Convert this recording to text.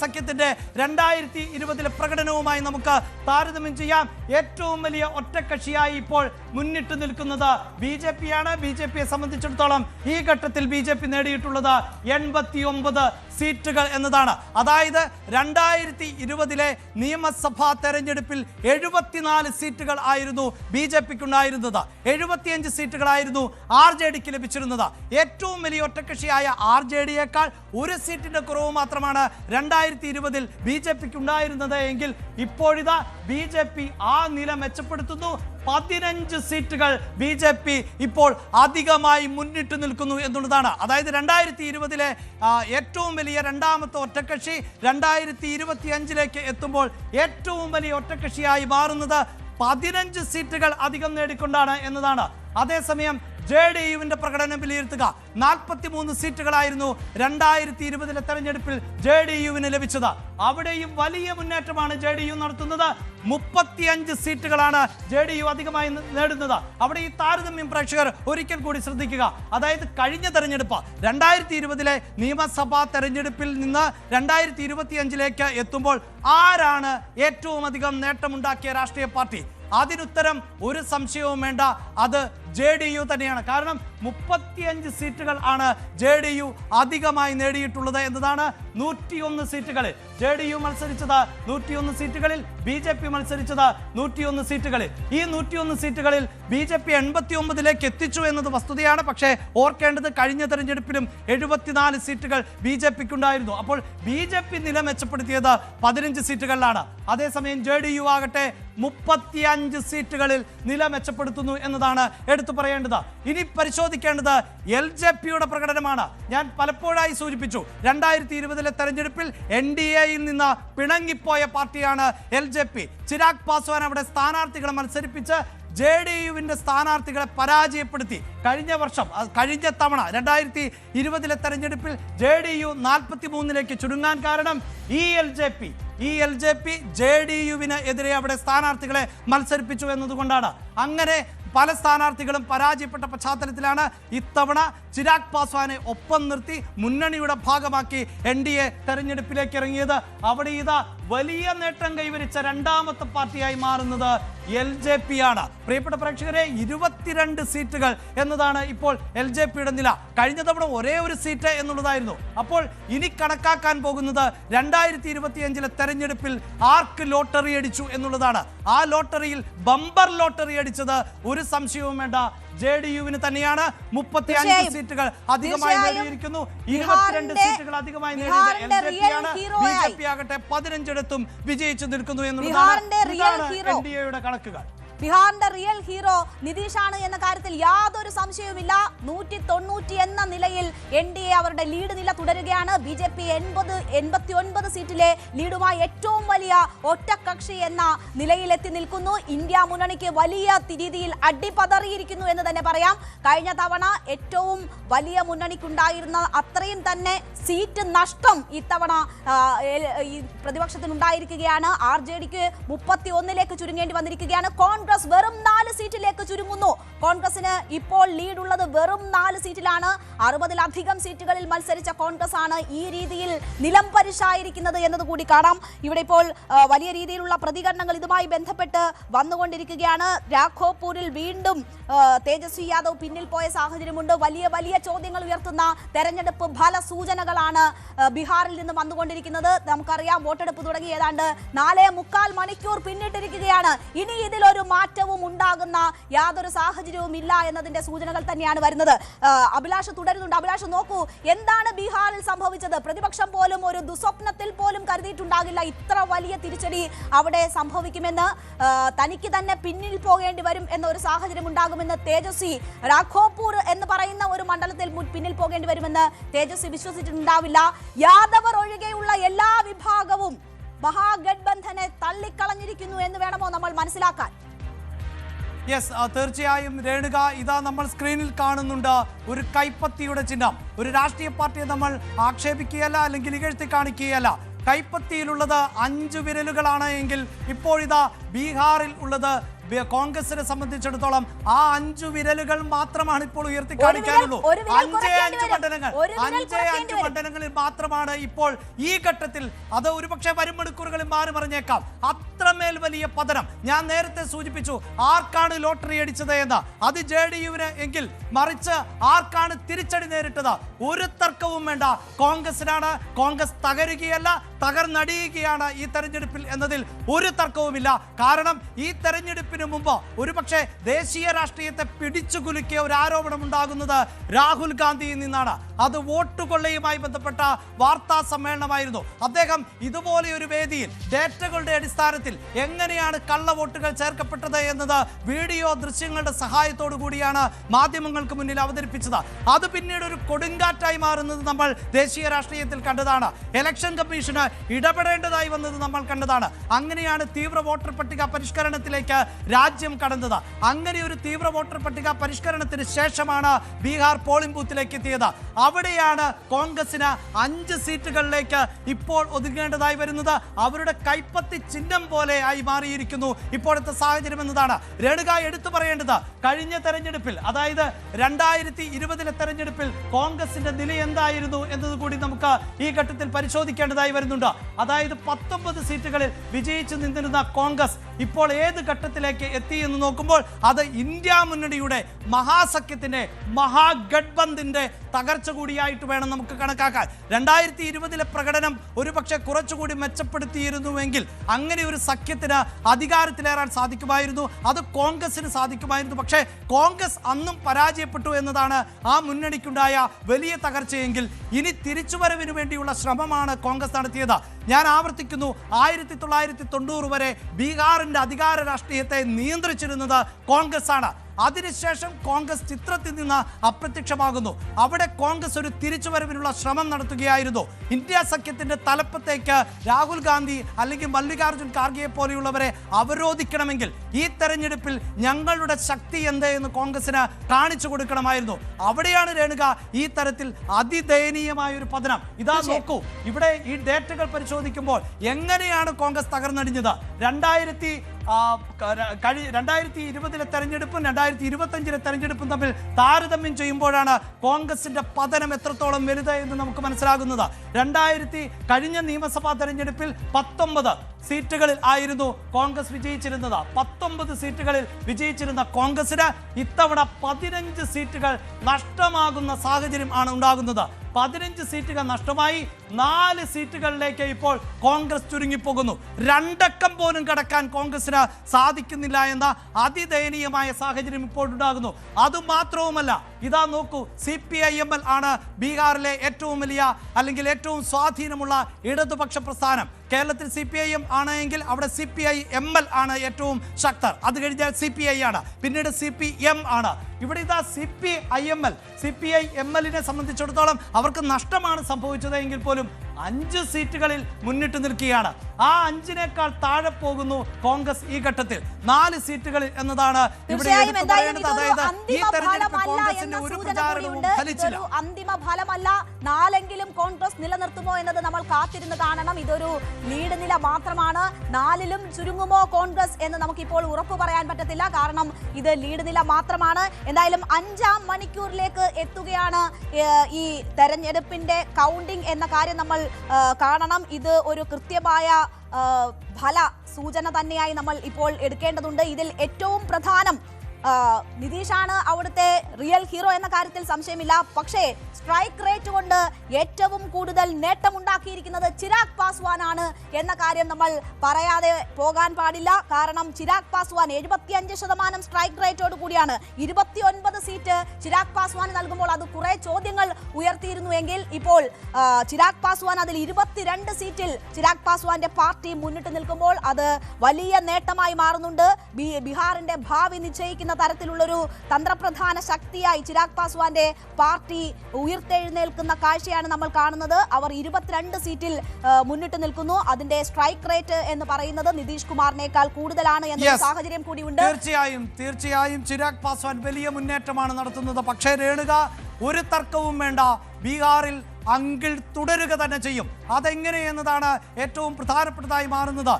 സഖ്യത്തിന്റെ രണ്ടായിരത്തി ഇരുപതിലെ പ്രകടനവുമായി നമുക്ക് താരതമ്യം ചെയ്യാം. ഏറ്റവും വലിയ ഒറ്റക്കക്ഷിയായി ഇപ്പോൾ മുന്നിട്ട് നിൽക്കുന്നത് ബി ജെ പി ആണ് ബി ജെ പിയെ സംബന്ധിച്ചിടത്തോളം ഈ ഘട്ടത്തിൽ ബി ജെ പി നേടിയിട്ടുള്ളത് എൺപത്തി ഒമ്പത് സീറ്റുകൾ എന്നതാണ്. അതായത് രണ്ടായിരത്തി ഇരുപതിലെ നിയമസഭാ തെരഞ്ഞെടുപ്പിൽ എഴുപത്തിനാല് സീറ്റുകൾ ആയിരുന്നു ബി ജെ പിക്ക് ഉണ്ടായിരുന്നത് എഴുപത്തിയഞ്ച് സീറ്റുകളായിരുന്നു ആർ ജെ ഡിക്ക് ലഭിച്ചിരുന്നത്. ഏറ്റവും വലിയ ഒറ്റക്കക്ഷിയായ ആർ ജെ ഡിയേക്കാൾ ഒരു സീറ്റിന്റെ കുറവ് മാത്രമാണ് രണ്ടായിരത്തി ഇരുപതിൽ ബി ജെ പിക്ക് ഉണ്ടായിരുന്നത് എങ്കിൽ ഇപ്പോഴിതാ ബി ജെ പി ആ നില മെച്ചപ്പെടുത്തുന്നു. പതിനഞ്ച് സീറ്റുകൾ ബി ജെ പി ഇപ്പോൾ അധികമായി മുന്നിട്ട് നിൽക്കുന്നു എന്നുള്ളതാണ്. അതായത് രണ്ടായിരത്തി ഇരുപതിലെ ഏറ്റവും വലിയ രണ്ടാമത്തെ ഒറ്റക്കക്ഷി രണ്ടായിരത്തി ഇരുപത്തി അഞ്ചിലേക്ക് എത്തുമ്പോൾ ഏറ്റവും വലിയ ഒറ്റക്കക്ഷിയായി മാറുന്നത് പതിനഞ്ച് സീറ്റുകൾ അധികം നേടിക്കൊണ്ടാണ് എന്നതാണ്. അതേസമയം ജെ ഡി യുവിന്റെ പ്രകടനം വിലയിരുത്തുക. നാൽപ്പത്തി മൂന്ന് സീറ്റുകളായിരുന്നു രണ്ടായിരത്തി ഇരുപതിലെ തെരഞ്ഞെടുപ്പിൽ ജെ ഡി യുവിന് ലഭിച്ചത്. അവിടെയും വലിയ മുന്നേറ്റമാണ് ജെ ഡി യു നടത്തുന്നത്. മുപ്പത്തിയഞ്ച് സീറ്റുകളാണ് ജെ ഡി യു അധികമായി നേടുന്നത്. അവിടെ ഈ താരതമ്യം പ്രേക്ഷകർ ഒരിക്കൽ കൂടി ശ്രദ്ധിക്കുക. അതായത് കഴിഞ്ഞ തെരഞ്ഞെടുപ്പ് രണ്ടായിരത്തി ഇരുപതിലെ നിയമസഭാ തെരഞ്ഞെടുപ്പിൽ നിന്ന് രണ്ടായിരത്തി ഇരുപത്തി അഞ്ചിലേക്ക് എത്തുമ്പോൾ ആരാണ് ഏറ്റവും അധികം നേട്ടമുണ്ടാക്കിയ രാഷ്ട്രീയ പാർട്ടി? അതിനുത്തരം ഒരു സംശയവും വേണ്ട. അത് ജെ ഡി യു തന്നെയാണ്. കാരണം മുപ്പത്തിയഞ്ച് സീറ്റുകൾ ആണ് ജെ ഡി യു അധികമായി നേടിയിട്ടുള്ളത് എന്നതാണ് നൂറ്റിയൊന്ന് സീറ്റുകളിൽ. ജെ ഡി യു മത്സരിച്ചത് നൂറ്റിയൊന്ന് സീറ്റുകളിൽ ബി ജെ പി മത്സരിച്ചത് നൂറ്റിയൊന്ന് സീറ്റുകളിൽ. ഈ നൂറ്റിയൊന്ന് സീറ്റുകളിൽ ബി ജെ പി എൺപത്തി ഒമ്പതിലേക്ക് എത്തിച്ചു എന്നത് വസ്തുതയാണ്. പക്ഷേ ഓർക്കേണ്ടത് കഴിഞ്ഞ തെരഞ്ഞെടുപ്പിലും എഴുപത്തിനാല് സീറ്റുകൾ ബി ജെ പിക്ക് ഉണ്ടായിരുന്നു അപ്പോൾ ബി ജെ പി നില മെച്ചപ്പെടുത്തിയത് പതിനഞ്ച് സീറ്റുകളിലാണ്. അതേസമയം ജെ ഡി യു ആകട്ടെ മുപ്പത്തിയഞ്ച് സീറ്റുകളിൽ നില മെച്ചപ്പെടുത്തുന്നു എന്നതാണ് എടുത്തു പറയേണ്ടത്. ഇനി പരിശോധിക്കേണ്ടത് എൽ ജെ പിയുടെ പ്രകടനമാണ്. ഞാൻ പലപ്പോഴായി സൂചിപ്പിച്ചു രണ്ടായിരത്തി ഇരുപതിലെ തെരഞ്ഞെടുപ്പിൽ എൻ ഡി എയിൽ നിന്ന് പിണങ്ങിപ്പോയ പാർട്ടിയാണ് L J P Chirag Paswan അവിടെ സ്ഥാനാർത്ഥികളെ മത്സരിപ്പിച്ച് ജെ ഡി യുവിന്റെ സ്ഥാനാർത്ഥികളെ പരാജയപ്പെടുത്തി. കഴിഞ്ഞ വർഷം കഴിഞ്ഞ തവണ രണ്ടായിരത്തി ഇരുപതിലെ തെരഞ്ഞെടുപ്പിൽ ജെ ഡി യു നാൽപ്പത്തി മൂന്നിലേക്ക് ചുരുങ്ങാൻ കാരണം ഇ എൽ ജെ പി ഈ L J P J D യുവിന് എതിരെ അവിടെ സ്ഥാനാർത്ഥികളെ മത്സരിപ്പിച്ചു എന്നതുകൊണ്ടാണ്. അങ്ങനെ പല സ്ഥാനാർത്ഥികളും പരാജയപ്പെട്ട പശ്ചാത്തലത്തിലാണ് ഇത്തവണ ചിരാഗ് പാസ്വാനെ ഒപ്പം നിർത്തി മുന്നണിയുടെ ഭാഗമാക്കി എൻ ഡി എ തെരഞ്ഞെടുപ്പിലേക്ക് ഇറങ്ങിയത്. അവിടെ ഇതാ വലിയ നേട്ടം കൈവരിച്ച രണ്ടാമത്തെ പാർട്ടിയായി മാറുന്നത് എൽ ജെ പി ആണ്. പ്രിയപ്പെട്ട പ്രേക്ഷകരെ ഇരുപത്തിരണ്ട് സീറ്റുകൾ എന്നതാണ് ഇപ്പോൾ എൽ ജെ പിയുടെ നില. കഴിഞ്ഞ തവണ ഒരേ ഒരു സീറ്റ് എന്നുള്ളതായിരുന്നു. അപ്പോൾ ഇനി കണക്കാക്കാൻ പോകുന്നത് രണ്ടായിരത്തി ഇരുപത്തിയഞ്ചിലെ തെരഞ്ഞെടുപ്പിൽ ആർക്ക് ലോട്ടറി അടിച്ചു എന്നുള്ളതാണ്. ആ ലോട്ടറിയിൽ ബമ്പർ ലോട്ടറി അടിച്ചത് ഒരു സംശയവും വേണ്ട ജെ ഡി യുവിന് തന്നെയാണ് മുപ്പത്തി അഞ്ച് സീറ്റുകൾ അധികമായി. നേടിയിരിക്കുന്നു. ഇരുപത്തിരണ്ട് സീറ്റുകൾ അധികമായി നേടിയത് എൽ ആണ്. ബി ജെ പി ആകട്ടെ പതിനഞ്ചിടത്തും വിജയിച്ചു നിൽക്കുന്നു എന്നുള്ളതാണ് എൻ ഡി എയുടെ കണക്കുകൾ. ബീഹാറിന്റെ റിയൽ ഹീറോ നിതീഷാണ് എന്ന കാര്യത്തിൽ യാതൊരു സംശയവുമില്ല. നൂറ്റി തൊണ്ണൂറ്റി എന്ന നിലയിൽ എൻ ഡി എ അവരുടെ ലീഡ് നില തുടരുകയാണ്. ബി ജെ പി എൺപത് എൺപത്തി ഒൻപത് സീറ്റിലെ ലീഡുമായി ഏറ്റവും വലിയ ഒറ്റക്കക്ഷി എന്ന നിലയിൽ എത്തി നിൽക്കുന്നു. ഇന്ത്യ മുന്നണിക്ക് വലിയ രീതിയിൽ അടിപതറിയിരിക്കുന്നു എന്ന് തന്നെ പറയാം. കഴിഞ്ഞ തവണ ഏറ്റവും വലിയ മുന്നണിക്കുണ്ടായിരുന്ന അത്രയും തന്നെ സീറ്റ് നഷ്ടം ഇത്തവണ പ്രതിപക്ഷത്തിനുണ്ടായിരിക്കുകയാണ്. ആർ ജെ ഡിക്ക് മുപ്പത്തി ഒന്നിലേക്ക് ചുരുങ്ങേണ്ടി വന്നിരിക്കുകയാണ്. കോൺഗ്രസ് വെറും നാല് സീറ്റിലേക്ക് ചുരുങ്ങുന്നു. കോൺഗ്രസിന് ഇപ്പോൾ ലീഡുള്ളത് വെറും നാല് സീറ്റിലാണ്. അറുപതിലധികം സീറ്റുകളിൽ മത്സരിച്ച കോൺഗ്രസ് ആണ് ഈ രീതിയിൽ നിലം പരിശായിരിക്കുന്നത് എന്നത് കൂടി കാണാം. ഇവിടെ ഇപ്പോൾ വലിയ രീതിയിലുള്ള പ്രതികരണങ്ങൾ ഇതുമായി ബന്ധപ്പെട്ട് വന്നുകൊണ്ടിരിക്കുകയാണ്. രാഘോപൂരിൽ വീണ്ടും തേജസ്വി യാദവ് പിന്നിൽ പോയ സാഹചര്യമുണ്ട്. വലിയ വലിയ ചോദ്യങ്ങൾ ഉയർത്തുന്ന തെരഞ്ഞെടുപ്പ് ഫല സൂചനകളാണ് ബീഹാറിൽ നിന്ന് വന്നുകൊണ്ടിരിക്കുന്നത്. നമുക്കറിയാം വോട്ടെടുപ്പ് തുടങ്ങി ഏതാണ്ട് നാലേ മുക്കാൽ മണിക്കൂർ പിന്നിട്ടിരിക്കുകയാണ്. ഇനി ഇതിലൊരു മാറ്റവും ഉണ്ടാകുന്ന യാതൊരു സാഹചര്യവും ഇല്ല എന്നതിന്റെ സൂചനകൾ തന്നെയാണ് വരുന്നത്. അഭിലാഷ തുടരുന്നുണ്ട്. അഭിലാഷ് നോക്കൂ എന്താണ് ബീഹാറിൽ സംഭവിച്ചത്? പ്രതിപക്ഷം പോലും ഒരു ദുസ്വപ്നത്തിൽ പോലും കരുതിയിട്ടുണ്ടാകില്ല. ഇത്ര വലിയ തിരിച്ചടി അവിടെ സംഭവിക്കുമെന്ന് തനിക്ക് തന്നെ പിന്നിൽ പോകേണ്ടി വരും എന്ന ഒരു സാഹചര്യം ഉണ്ടാകുമെന്ന് തേജസ്വി രാഘോപൂർ എന്ന് പറയുന്ന ഒരു മണ്ഡലത്തിൽ പിന്നിൽ പോകേണ്ടി വരുമെന്ന് തേജസ്വി വിശ്വസിച്ചിട്ടുണ്ടാവില്ല. യാദവർ ഒഴികെയുള്ള എല്ലാ വിഭാഗവും മഹാഗഡ്ബന്ധനെ തള്ളിക്കളഞ്ഞിരിക്കുന്നു എന്ന് വേണമോ നമ്മൾ മനസ്സിലാക്കാൻ? യെസ് തീർച്ചയായും രേണുക ഇതാ നമ്മൾ സ്ക്രീനിൽ കാണുന്നുണ്ട്. ഒരു കൈപ്പത്തിയുടെ ചിഹ്നം. ഒരു രാഷ്ട്രീയ പാർട്ടിയെ നമ്മൾ ആക്ഷേപിക്കുകയല്ല അല്ലെങ്കിൽ ഇകഴ്ത്തി കാണിക്കുകയല്ല. കൈപ്പത്തിയിലുള്ളത് അഞ്ചു വിരലുകളാണ് എങ്കിൽ ഇപ്പോഴിതാ ബീഹാറിൽ ഉള്ളത് കോൺഗ്രസിനെ സംബന്ധിച്ചിടത്തോളം ആ അഞ്ചു വിരലുകൾ മാത്രമാണ് ഇപ്പോൾ ഉയർത്തി കാണിക്കാനുള്ളൂ. അഞ്ചേ അഞ്ച് മണ്ഡലങ്ങൾ അഞ്ചേ അഞ്ച്. മണ്ഡലങ്ങളിൽ മാത്രമാണ് ഇപ്പോൾ ഈ ഘട്ടത്തിൽ അത് ഒരുപക്ഷെ വരും മണിക്കൂറുകളിൽ മാറി മറിഞ്ഞേക്കാം. അത്രമേൽ വലിയ പതനം. ഞാൻ നേരത്തെ സൂചിപ്പിച്ചു ആർക്കാണ് ലോട്ടറി അടിച്ചത് എന്ന്. അത് ജെ ഡി യുവിന് എങ്കിൽ മറിച്ച് ആർക്കാണ് തിരിച്ചടി നേരിട്ടത്? ഒരു തർക്കവും വേണ്ട. കോൺഗ്രസിനാണ് കോൺഗ്രസ് തകരുകയല്ല തകർന്നടിയുകയാണ് ഈ തെരഞ്ഞെടുപ്പിൽ എന്നതിൽ ഒരു തർക്കവുമില്ല. കാരണം ഈ തെരഞ്ഞെടുപ്പിന് മുമ്പ് ഒരുപക്ഷെ ദേശീയ രാഷ്ട്രീയത്തെ പിടിച്ചു കുലുക്കിയ ഒരു ആരോപണം ഉണ്ടാകുന്നത് രാഹുൽ ഗാന്ധിയിൽ നിന്നാണ്. അത് വോട്ട് കൊള്ളയുമായി ബന്ധപ്പെട്ട വാർത്താ സമ്മേളനമായിരുന്നു. അദ്ദേഹം ഇതുപോലെ ഒരു വേദിയിൽ ഡേറ്റകളുടെ അടിസ്ഥാനത്തിൽ എങ്ങനെയാണ് കള്ള വോട്ടുകൾ ചേർക്കപ്പെട്ടത് എന്നത് വീഡിയോ ദൃശ്യങ്ങളുടെ സഹായത്തോടു കൂടിയാണ് മാധ്യമങ്ങൾക്ക് മുന്നിൽ അവതരിപ്പിച്ചത്. അത് പിന്നീട് ഒരു കൊടുങ്കാറ്റായി മാറുന്നത് നമ്മൾ ദേശീയ രാഷ്ട്രീയത്തിൽ കണ്ടതാണ്. ഇലക്ഷൻ കമ്മീഷന് ഇടപെടേണ്ടതായി വന്നത് നമ്മൾ കണ്ടതാണ്. അങ്ങനെയാണ് തീവ്ര വോട്ടർ പട്ടിക പരിഷ്കരണത്തിലേക്ക് രാജ്യം കടന്നത്. അങ്ങനെ ഒരു തീവ്ര വോട്ടർ പട്ടിക പരിഷ്കരണത്തിന് ശേഷമാണ് ബീഹാർ പോളിംഗ് ബൂത്തിലേക്ക് എത്തിയത്. അവിടെയാണ് കോൺഗ്രസിന് അഞ്ച് സീറ്റുകളിലേക്ക് ഇപ്പോൾ ഒതുങ്ങേണ്ടതായി വരുന്നത്. അവരുടെ കൈപ്പത്തി ചിഹ്നം പോലെ ആയി മാറിയിരിക്കുന്നു ഇപ്പോഴത്തെ സാഹചര്യം എന്നതാണ്. രേണുക എടുത്തു പറയേണ്ടത് കഴിഞ്ഞ തെരഞ്ഞെടുപ്പിൽ അതായത് രണ്ടായിരത്തി ഇരുപതിലെ തെരഞ്ഞെടുപ്പിൽ കോൺഗ്രസിന്റെ നില എന്തായിരുന്നു എന്നത് കൂടി നമുക്ക് ഈ ഘട്ടത്തിൽ പരിശോധിക്കേണ്ടതായി വരുന്നുണ്ട്. അതായത് പത്തൊമ്പത് സീറ്റുകളിൽ വിജയിച്ചു നിന്നിരുന്ന കോൺഗ്രസ് ഇപ്പോൾ ഏത് ഘട്ടത്തിലേക്ക് എത്തി എന്ന് നോക്കുമ്പോൾ അത് ഇന്ത്യ മുന്നണിയുടെ മഹാസഖ്യത്തിന്റെ മഹാഗഡ്ബന്ധിന്റെ തകർച്ച കൂടിയായിട്ട് വേണം നമുക്ക് കണക്കാക്കാൻ. രണ്ടായിരത്തി ഇരുപതിലെ പ്രകടനം ഒരുപക്ഷെ കുറച്ചുകൂടി മെച്ചപ്പെടുത്തിയിരുന്നുവെങ്കിൽ അങ്ങനെ ഒരു സഖ്യത്തിന് അധികാരത്തിലേറാൻ സാധിക്കുമായിരുന്നു. അത് കോൺഗ്രസിന് സാധിക്കുമായിരുന്നു. പക്ഷേ കോൺഗ്രസ് അന്നും പരാജയപ്പെട്ടു എന്നതാണ് ആ മുന്നണിക്കുണ്ടായ വലിയ തകർച്ചയെങ്കിൽ ഇനി തിരിച്ചുവരവിന് വേണ്ടിയുള്ള ശ്രമമാണ് കോൺഗ്രസ് നടത്തിയത്. ഞാൻ ആവർത്തിക്കുന്നു ആയിരത്തി തൊള്ളായിരത്തി തൊണ്ണൂറ് വരെ ബീഹാറിന്റെ അധികാര രാഷ്ട്രീയത്തെ നിയന്ത്രിച്ചിരുന്നത് കോൺഗ്രസ് ആണ് അതിനുശേഷം കോൺഗ്രസ് ചിത്രത്തിൽ നിന്ന് അപ്രത്യക്ഷമാകുന്നു. അവിടെ കോൺഗ്രസ് ഒരു തിരിച്ചുവരവിനുള്ള ശ്രമം നടത്തുകയായിരുന്നു. ഇന്ത്യ സഖ്യത്തിന്റെ തലപ്പത്തേക്ക് രാഹുൽ ഗാന്ധി അല്ലെങ്കിൽ മല്ലികാർജുൻ ഖാർഗെയെ പോലെയുള്ളവരെ അവരോധിക്കണമെങ്കിൽ ഈ തെരഞ്ഞെടുപ്പിൽ ഞങ്ങളുടെ ശക്തി എന്ത് എന്ന് കോൺഗ്രസിന് കാണിച്ചു കൊടുക്കണമായിരുന്നു. അവിടെയാണ് രേണുക ഈ തരത്തിൽ അതിദയനീയമായ ഒരു പതനം. ഇതാ നോക്കൂ ഇവിടെ ഈ ഡേറ്റകൾ പരിശോധിക്കുമ്പോൾ എങ്ങനെയാണ് കോൺഗ്രസ് തകർന്നടിഞ്ഞത്? രണ്ടായിരത്തി കഴി രണ്ടായിരത്തി ഇരുപതിലെ തെരഞ്ഞെടുപ്പും രണ്ടായിരത്തി ഇരുപത്തഞ്ചിലെ തെരഞ്ഞെടുപ്പും തമ്മിൽ താരതമ്യം ചെയ്യുമ്പോഴാണ് കോൺഗ്രസിന്റെ പതനം എത്രത്തോളം വലുത് എന്ന് നമുക്ക് മനസ്സിലാകുന്നത്. രണ്ടായിരത്തി കഴിഞ്ഞ നിയമസഭാ തെരഞ്ഞെടുപ്പിൽ പത്തൊമ്പത് സീറ്റുകളിൽ ആയിരുന്നു കോൺഗ്രസ് വിജയിച്ചിരുന്നത്. പത്തൊമ്പത് സീറ്റുകളിൽ വിജയിച്ചിരുന്ന കോൺഗ്രസിന് ഇത്തവണ പതിനഞ്ച് സീറ്റുകൾ നഷ്ടമാകുന്ന സാഹചര്യം ആണ് ഉണ്ടാകുന്നത്. പതിനഞ്ച് സീറ്റുകൾ നഷ്ടമായി നാല് സീറ്റുകളിലേക്ക് ഇപ്പോൾ കോൺഗ്രസ് ചുരുങ്ങിപ്പോകുന്നു. രണ്ടക്കം പോലും കടക്കാൻ കോൺഗ്രസിന് സാധിക്കുന്നില്ല എന്ന അതിദയനീയമായ സാഹചര്യം ഇപ്പോൾ ഉണ്ടാകുന്നു. അതുമാത്രവുമല്ല ഇതാ നോക്കൂ C P I M L ആണ് ബീഹാറിലെ ഏറ്റവും വലിയ അല്ലെങ്കിൽ ഏറ്റവും സ്വാധീനമുള്ള ഇടതുപക്ഷ പ്രസ്ഥാനം. കേരളത്തിൽ സി പി ഐ എം ആണ് എങ്കിൽ അവിടെ C P I M L ആണ് ഏറ്റവും ശക്തർ. അത് കഴിഞ്ഞാൽ സി പി ഐ ആണ്. പിന്നീട് സി പി എം ആണ്. ഇവിടെ ഇതാ C P I M L C P I M എല്ലിനെ സംബന്ധിച്ചിടത്തോളം അവർക്ക് നഷ്ടമാണ് സംഭവിച്ചത് എങ്കിൽ പോലും അഞ്ച് സീറ്റുകളിൽ മുന്നിട്ട് നിൽക്കുകയാണ്. ആ അഞ്ചിനേക്കാൾ താഴെ പോകുന്നു കോൺഗ്രസ് ഈ ഘട്ടത്തിൽ. നാല് സീറ്റുകളിൽ എന്നതാണ് ഇവിടെ അതായത് ഈ തെരഞ്ഞെടുപ്പ് കോൺഗ്രസിന്റെ ഒരു പ്രചാരണവും ഫലിച്ചില്ല. അന്തിമ ഫലമല്ല. നാലെങ്കിലും കോൺഗ്രസ് നിലനിർത്തുമോ എന്നത് നമ്മൾ കാത്തിരുന്ന് കാണണം. ഇതൊരു ലീഡ് നില മാത്രമാണ്. നാലിലും ചുരുങ്ങുമോ കോൺഗ്രസ് എന്ന് നമുക്കിപ്പോൾ ഉറപ്പ് പറയാൻ പറ്റത്തില്ല. കാരണം ഇത് ലീഡ് നില മാത്രമാണ്. എന്തായാലും അഞ്ചാം മണിക്കൂറിലേക്ക് എത്തുകയാണ് ഈ തെരഞ്ഞെടുപ്പിന്റെ കൗണ്ടിംഗ് എന്ന കാര്യം നമ്മൾ കാണണം. ഇത് ഒരു കൃത്യമായ ഫല സൂചന തന്നെയായി നമ്മൾ ഇപ്പോൾ എടുക്കേണ്ടതുണ്ട്. ഇതിൽ ഏറ്റവും പ്രധാനം നിതീഷാണ് അവിടുത്തെ റിയൽ ഹീറോ എന്ന കാര്യത്തിൽ സംശയമില്ല. പക്ഷേ സ്ട്രൈക്ക് റേറ്റ് കൊണ്ട് ഏറ്റവും കൂടുതൽ നേട്ടമുണ്ടാക്കിയിരിക്കുന്നത് ചിരാഗ് പാസ്വാൻ ആണ് എന്ന കാര്യം നമ്മൾ പറയാതെ പോകാൻ പാടില്ല. കാരണം ചിരാഗ് പാസ്വാൻ എഴുപത്തിയഞ്ച് ശതമാനം സ്ട്രൈക്ക് റേറ്റോട് കൂടിയാണ്. ഇരുപത്തിയൊൻപത് സീറ്റ് ചിരാഗ് പാസ്വാൻ നൽകുമ്പോൾ അത് കുറെ ചോദ്യങ്ങൾ ഉയർത്തിയിരുന്നുവെങ്കിൽ ഇപ്പോൾ ചിരാഗ് പാസ്വാൻ അതിൽ ഇരുപത്തിരണ്ട് സീറ്റിൽ ചിരാഗ് പാസ്വാന്റെ പാർട്ടി മുന്നിട്ട് നിൽക്കുമ്പോൾ അത് വലിയ നേട്ടമായി മാറുന്നുണ്ട്. ബിഹാറിന്റെ ഭാവി നിശ്ചയിക്കുന്ന തരത്തിലുള്ളൊരു തന്ത്രപ്രധാന ശക്തിയായി ചിരാഗ് പാസ്വാന്റെ പാർട്ടി ഉയർത്തെഴുന്നേൽക്കുന്ന കാഴ്ചയാണ് നമ്മൾ കാണുന്നത്. അവർ ഇരുപത്തിരണ്ട് സീറ്റിൽ മുന്നിട്ട് നിൽക്കുന്നു. അതിന്റെ സ്ട്രൈക്ക് റേറ്റ് എന്ന് പറയുന്നത് നിതീഷ് കുമാറിനേക്കാൾ കൂടുതലാണ് എന്ന. സാഹചര്യം കൂടിയുണ്ട്. തീർച്ചയായും തീർച്ചയായും ചിരാഗ് പാസ്വാൻ വലിയ മുന്നേറ്റമാണ് നടത്തുന്നത്. പക്ഷേ രേണുക ഒരു തർക്കവും വേണ്ട. ബീഹാറിൽ അങ്കിൾ തുടരുക തന്നെ ചെയ്യും. അതെങ്ങനെ എന്നതാണ് ഏറ്റവും പ്രധാനപ്പെട്ടതായി മാറുന്നത്.